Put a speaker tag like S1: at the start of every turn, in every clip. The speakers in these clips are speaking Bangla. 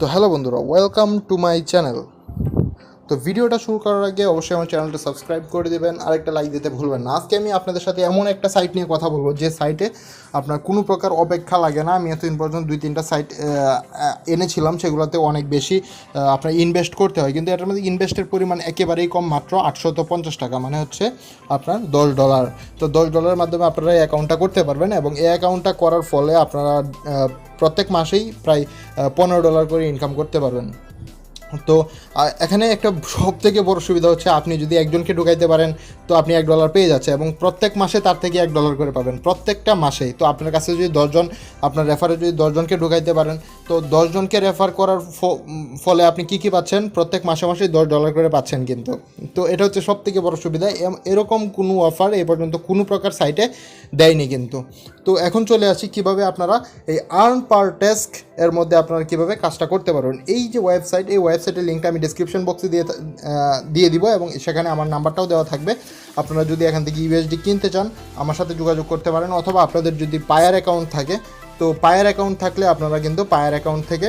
S1: তো হ্যালো বন্ধুরা ওয়েলকাম টু মাই চ্যানেল তো ভিডিওটা শুরু করার আগে অবশ্যই আমার চ্যানেলটা সাবস্ক্রাইব করে দেবেন আর একটা লাইক দিতে ভুলবেন না। আজকে আমি আপনাদের সাথে এমন একটা সাইট নিয়ে কথা বলব, যে সাইটে আপনার কোনো প্রকার অপেক্ষা লাগে না। আমি এতদিন পর্যন্ত দুই তিনটা সাইট এনেছিলাম, সেগুলোতে অনেক বেশি আপনার ইনভেস্ট করতে হয়। কিন্তু এটার মধ্যে ইনভেস্টের পরিমাণ একেবারেই কম, মাত্র আটশত পঞ্চাশ টাকা মানে হচ্ছে আপনার দশ ডলার তো দশ ডলারের মাধ্যমে আপনারা এই অ্যাকাউন্টটা করতে পারবেন এবং এই অ্যাকাউন্টটা করার ফলে আপনারা প্রত্যেক মাসেই প্রায় পনেরো ডলার করে ইনকাম করতে পারবেন। তো এখানে একটা সব থেকে বড় সুবিধা হচ্ছে আপনি যদি একজনকে ঢুকাইতে পারেন, তো আপনি এক ডলার পেয়ে যাচ্ছে এবং প্রত্যেক মাসে তার থেকে এক ডলার করে পাবেন, প্রত্যেকটা মাসেই। তো আপনার কাছে যদি দশজন আপনার রেফারে যদি দশজনকে ঢুকাইতে পারেন, তো দশজনকে রেফার করার ফলে আপনি কী কী পাচ্ছেন? প্রত্যেক মাসে মাসে দশ ডলার করে পাচ্ছেন কিন্তু। তো এটা হচ্ছে সব থেকে বড় সুবিধা। এরকম কোনো অফার এ পর্যন্ত কোনো প্রকার সাইটে দেয়নি কিন্তু। তো এখন চলে আসি কীভাবে আপনারা এই আর্ন পার টেস্ক এর মধ্যে আপনারা কীভাবে কাজটা করতে পারবেন। এই যে ওয়েবসাইট এই ওয়েবসাইটের লিঙ্কটা আমি ডিসক্রিপশন বক্সে দিয়ে দিয়ে দিব এবং সেখানে আমার নাম্বারটাও দেওয়া থাকবে। আপনারা যদি এখান থেকে ইউএসডি কিনতে চান, আমার সাথে যোগাযোগ করতে পারেন অথবা আপনাদের যদি পায়ার অ্যাকাউন্ট থাকে, তো পায়ার অ্যাকাউন্ট থাকলে আপনারা কিন্তু পায়ার অ্যাকাউন্ট থেকে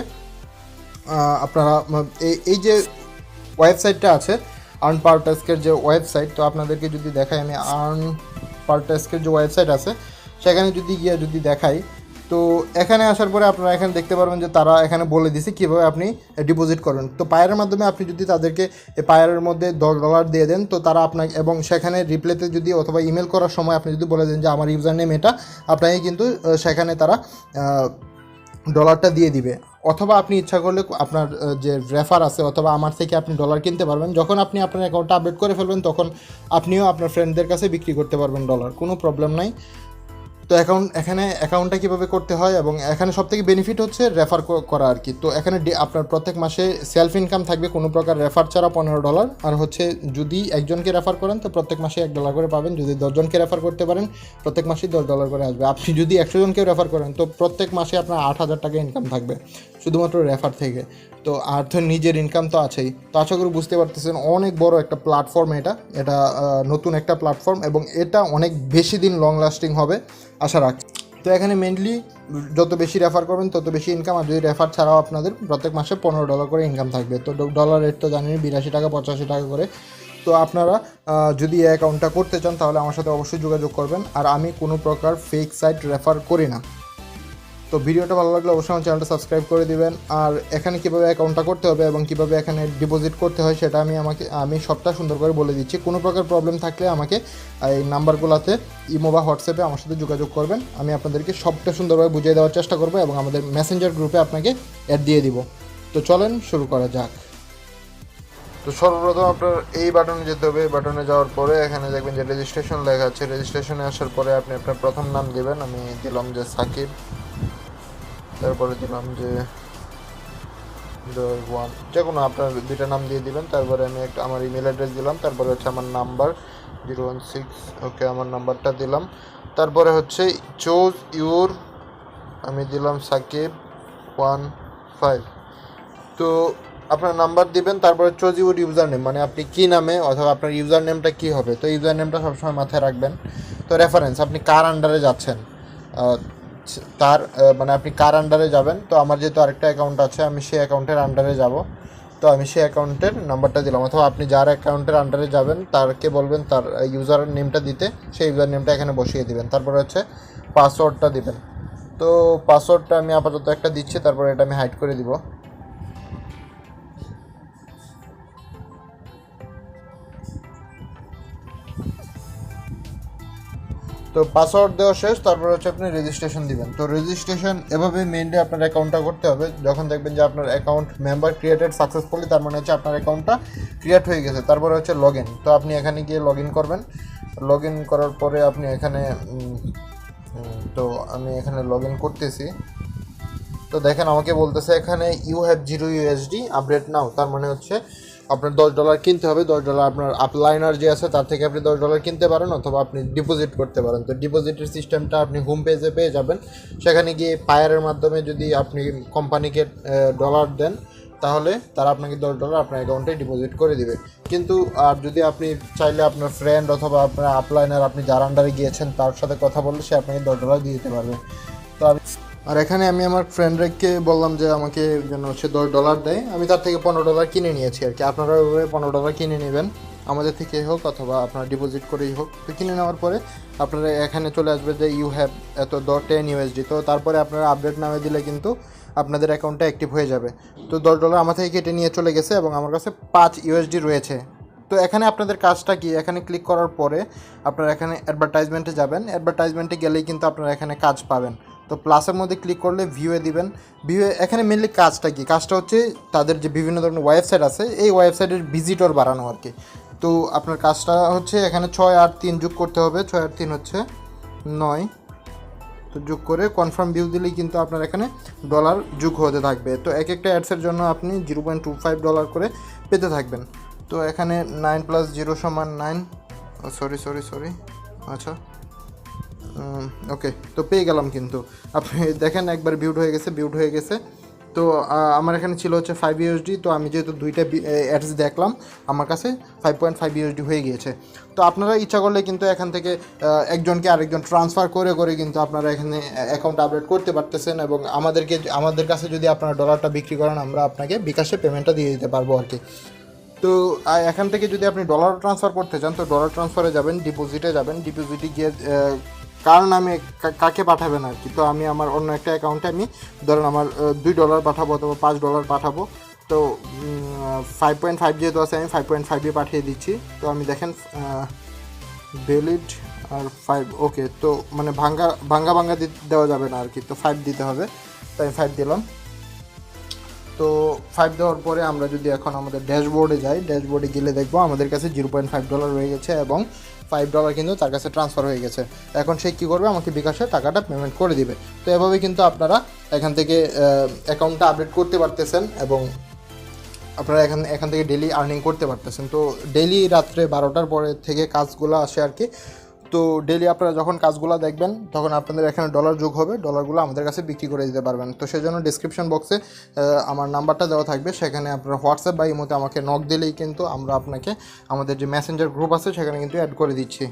S1: আপনারা এই এই যে ওয়েবসাইটটা আছে আর্ন পার্টাস্কের যে ওয়েবসাইট তো আপনাদেরকে যদি দেখাই, আমি আর্ন পার্টাস্কের যে ওয়েবসাইট আছে, সেখানে যদি গিয়ে যদি দেখাই তো এখানে আসার পরে আপনারা এখানে দেখতে পারবেন যে তারা এখানে বলে দিছে কীভাবে আপনি ডিপোজিট করবেন তো পায়ের মাধ্যমে আপনি যদি তাদেরকে পায়ের মধ্যে দশ ডলার দিয়ে দেন, তো তারা আপনাকে, এবং সেখানে রিপ্লেতে যদি অথবা ইমেল করার সময় আপনি যদি বলে দেন যে আমার ইউজার নেম এটা, আপনাকে কিন্তু সেখানে তারা ডলারটা দিয়ে দিবে। অথবা আপনি ইচ্ছা করলে আপনার যে রেফার আছে, অথবা আমার থেকে আপনি ডলার কিনতে পারবেন, যখন আপনি আপনার অ্যাকাউন্টটা আপডেট করে ফেলবেন, তখন আপনিও আপনার ফ্রেন্ডদের কাছে বিক্রি করতে পারবেন ডলার কোনো প্রবলেম নাই। তো অ্যাকাউন্ট এখানে অ্যাকাউন্টটা কীভাবে করতে হয় এবং এখানে সবথেকে বেনিফিট হচ্ছে রেফার করা আর কি। তো এখানে আপনার প্রত্যেক মাসে সেলফ ইনকাম থাকবে কোনো প্রকার রেফার ছাড়া পনেরো ডলার আর হচ্ছে যদি একজনকে রেফার করেন, তো প্রত্যেক মাসে এক ডলার করে পাবেন। যদি দশজনকে রেফার করতে পারেন, প্রত্যেক মাসেই দশ ডলার করে আসবে। আপনি যদি একশো জনকেও রেফার করেন, তো প্রত্যেক মাসে আপনার আট হাজার টাকা ইনকাম থাকবে, শুধুমাত্র রেফার থেকে। তো আর তো নিজের ইনকাম তো আছেই। তো আশা করি বুঝতে পারতেছেন, অনেক বড় একটা প্ল্যাটফর্ম এটা। এটা নতুন একটা প্ল্যাটফর্ম এবং এটা অনেক বেশি দিন লং লাস্টিং হবে। আশা রাখছি। তো এখানে মেনলি যত বেশি রেফার করবেন, তত বেশি ইনকাম আর যদি রেফার ছাড়াও আপনাদের প্রত্যেক মাসে পনেরো ডলার করে ইনকাম থাকবে। তো ডলার রেট তো জানেন বিরাশি টাকা, পঁচাশি টাকা করে। তো আপনারা যদি এই অ্যাকাউন্টটা করতে চান, তাহলে আমার সাথে অবশ্যই যোগাযোগ করবেন। আর আমি কোনো প্রকার ফেক সাইট রেফার করি না। তো ভিডিওটা ভালো লাগলে অবশ্যই আমার চ্যানেলটা সাবস্ক্রাইব করে দিবেন। আর এখানে কীভাবে অ্যাকাউন্টটা করতে হবে এবং কীভাবে এখানে ডিপোজিট করতে হয় সেটা আমি আমাকে, আমি সবটা সুন্দর করে বলে দিচ্ছি। কোনো প্রকার প্রবলেম থাকলে আমাকে এই নাম্বারগুলোতে ইমো বা হোয়াটসঅ্যাপে আমার সাথে যোগাযোগ করবেন। আমি আপনাদেরকে সবটা সুন্দরভাবে বুঝিয়ে দেওয়ার চেষ্টা করব এবং আমাদের মেসেঞ্জার গ্রুপে আপনাকে অ্যাড দিয়ে দিব। তো চলেন শুরু করা যাক। তো সর্বপ্রথম আপনার এই বাটনে যেতে হবে। এই বাটনে যাওয়ার পরে এখানে দেখবেন যে রেজিস্ট্রেশন লেখা আছে। রেজিস্ট্রেশনে আসার পরে আপনি আপনার প্রথম নাম দেবেন। আমি দিলাম যে সাকিব। তারপরে দিলাম যে ওয়ান, যে কোনো আপনার দুইটা নাম দিয়ে দিবেন, তারপরে আমি একটা আমার ইমেল অ্যাড্রেস দিলাম, তারপরে হচ্ছে আমার number zero one six okay আমার নাম্বারটা দিলাম। তারপরে হচ্ছে চোজ ইউর আমি দিলাম সাকিব ওয়ান ফাইভ তো আপনার নাম্বার দিবেন, তারপরে চোজ ইউর ইউজার নেম মানে আপনি কী নামে অথবা আপনার ইউজার নেমটা কী হবে? তো ইউজার নেমটা সবসময় মাথায় রাখবেন। তো রেফারেন্স আপনি কার আন্ডারে যাচ্ছেন? তার মানে আপনি কার আন্ডারে যাবেন? তো আমার যেহেতু আরেকটা অ্যাকাউন্ট আছে, আমি সেই অ্যাকাউন্টের আন্ডারে যাব। তো আমি সেই অ্যাকাউন্টের নাম্বারটা দিলাম। অথবা আপনি যার অ্যাকাউন্টের আন্ডারে যাবেন, তারকে বলবেন তার ইউজার নেমটা দিতে। সেই ইউজার নেমটা এখানে বসিয়ে দিবেন। তারপরে হচ্ছে পাসওয়ার্ডটা দিবেন। তো পাসওয়ার্ডটা আমি আপাতত একটা দিচ্ছি, তারপরে এটা আমি হাইড করে দিব। তো পাসওয়ার্ড দেওয়া শেষ, তারপর হচ্ছে আপনি রেজিস্ট্রেশন দিবেন। তো রেজিস্ট্রেশন এভাবে মেনলি আপনার অ্যাকাউন্টটা করতে হবে। যখন দেখবেন যে আপনার অ্যাকাউন্ট মেম্বার ক্রিয়েটেড সাকসেসফুলি তার মানে হচ্ছে আপনার অ্যাকাউন্টটা ক্রিয়েট হয়ে গেছে। তারপরে হচ্ছে লগ ইন তো আপনি এখানে গিয়ে লগ ইন করবেন। লগ ইন করার পরে আপনি এখানে তো আমি এখানে লগ ইন করতেছি। তো দেখেন, আমাকে বলতেছে এখানে you have zero USD update now. তার মানে হচ্ছে আপনার দশ ডলার কিনতে হবে, দশ ডলার আপনার আপলাইনার যে আছে তার থেকে আপনি দশ ডলার কিনতে পারেন অথবা আপনি ডিপোজিট করতে পারেন। তো ডিপোজিটের সিস্টেমটা আপনি হোম পেজে পেয়ে যাবেন। সেখানে গিয়ে পায়ারের মাধ্যমে যদি আপনি কোম্পানিকে ডলার দেন, তাহলে তারা আপনাকে দশ ডলার আপনার অ্যাকাউন্টে ডিপোজিট করে দিবে। কিন্তু আর যদি আপনি চাইলে আপনার ফ্রেন্ড অথবা আপনার আপলাইনার আপনি যার আন্ডারে গিয়েছেন, তার সাথে কথা বললে সে আপনাকে দশ ডলার দিয়ে দিতে পারবে। তো আমি আর এখানে আমি আমার ফ্রেন্ডকে বললাম যে আমাকে যেন হচ্ছে দশ ডলার দেয়। আমি তার থেকে পনেরো ডলার কিনে নিয়েছি আর কি। আপনারা ওইভাবে পনেরো ডলার কিনে নেবেন। আমাদের থেকে হোক অথবা আপনার ডিপোজিট করেই হোক। তো কিনে নেওয়ার পরে আপনারা এখানে চলে আসবে যে ইউ হ্যাভ এত দ টেন ইউএসডি তো তারপরে আপনারা আপডেট নামে দিলে কিন্তু আপনাদের অ্যাকাউন্টটা অ্যাক্টিভ হয়ে যাবে। তো দশ ডলার আমার থেকে কেটে নিয়ে চলে গেছে এবং আমার কাছে পাঁচ ইউএসডি রয়েছে। তো এখানে আপনাদের কাজটা কি? এখানে ক্লিক করার পরে আপনারা এখানে অ্যাডভার্টাইজমেন্টে যাবেন। অ্যাডভার্টাইজমেন্টে গেলেই কিন্তু আপনারা এখানে কাজ পাবেন। তো প্লাসের মধ্যে ক্লিক করলে ভিউয়ে দিবেন। ভিউয়ে এখানে মেনলি কাজটা কি? কাজটা হচ্ছে তাদের যে বিভিন্ন ধরনের ওয়েবসাইট আছে, এই ওয়েবসাইটের ভিজিটর বাড়ানো আর কি। তো আপনার কাজটা হচ্ছে এখানে ছয় আট তিন যোগ করতে হবে। ছয় আট তিন হচ্ছে নয়। তো যোগ করে কনফার্ম ভিউ দিলেই কিন্তু আপনার এখানে ডলার যোগ হতে থাকবে। তো এক একটা অ্যাডসের জন্য আপনি zero point two five dollar করে পেতে থাকবেন। তো এখানে নাইন প্লাস জিরো সমান নাইন সরি সরি সরি আচ্ছা। ওকে তো পেয়ে গেলাম কিন্তু। আপনি দেখেন একবার বিউড হয়ে গেছে বিউড হয়ে গেছে। তো আমার এখানে ছিল হচ্ছে ফাইভ ইউএসডি তো আমি যেহেতু দুইটা অ্যাডস দেখলাম, আমার কাছে ফাইভ পয়েন্ট ফাইভ ইউএসডি হয়ে গিয়েছে। তো আপনারা ইচ্ছা করলে কিন্তু এখান থেকে একজনকে আরেকজন ট্রান্সফার করে করে কিন্তু আপনারা এখানে অ্যাকাউন্ট আপডেট করতে পারতেছেন এবং আমাদেরকে, আমাদের কাছে যদি আপনারা ডলারটা বিক্রি করেন, আমরা আপনাকে বিকাশে পেমেন্টটা দিয়ে দিতে পারব আর কি। তো এখান থেকে যদি আপনি ডলার ট্রান্সফার করতে চান, তো ডলার ট্রান্সফারে যাবেন ডিপোজিটে যাবেন ডিপোজিটে গিয়ে কার নামে কাকে পাঠাবেন আর কি তো আমি আমার অন্য একটা অ্যাকাউন্টে আমি, ধরেন আমার দুই ডলার পাঠাবো অথবা পাঁচ ডলার পাঠাবো। তো ফাইভ পয়েন্ট ফাইভ যেহেতু আছে, আমি ফাইভ পয়েন্ট ফাইভে পাঠিয়ে দিচ্ছি। তো আমি দেখেন ভ্যালিড আর ফাইভ ওকে তো মানে ভাঙ্গা ভাঙ্গা ভাঙ্গা দেওয়া যাবে না আর কি তো ফাইভ দিতে হবে। তো আমি ফাইভ দিলাম। তো ফাইভ দেওয়ার পরে আমরা যদি এখন আমাদের ড্যাশবোর্ডে যাই ড্যাশবোর্ডে গেলে দেখব আমাদের কাছে জিরো পয়েন্ট ফাইভ ডলার রয়ে গেছে এবং ফাইভ ডলার কিন্তু তার কাছে ট্রান্সফার হয়ে গেছে। এখন সে কী করবে? আমাকে বিকাশে টাকাটা পেমেন্ট করে দিবে। তো এভাবে কিন্তু আপনারা এখান থেকে অ্যাকাউন্টটা আপডেট করতে পারতেছেন এবং আপনারা এখান এখান থেকে ডেলি আর্নিং করতে পারতেছেন। তো ডেলি রাত্রে বারোটার পরে থেকে কাজগুলো আসে আর কি। তো ডেলি আপনারা যখন কাজগুলো দেখবেন, তখন আপনাদের এখানে ডলার যোগ হবে ডলারগুলো আমাদের কাছে বিক্রি করে দিতে পারবেন। তো সেজন্য ডিসক্রিপশন বক্সে আমার নাম্বারটা দেওয়া থাকবে। সেখানে আপনারা হোয়াটসঅ্যাপ বা ইমোতে আমাকে নক দিলেই কিন্তু আমরা আপনাকে আমাদের যে মেসেঞ্জার গ্রুপ আছে, সেখানে কিন্তু অ্যাড করে দিচ্ছি।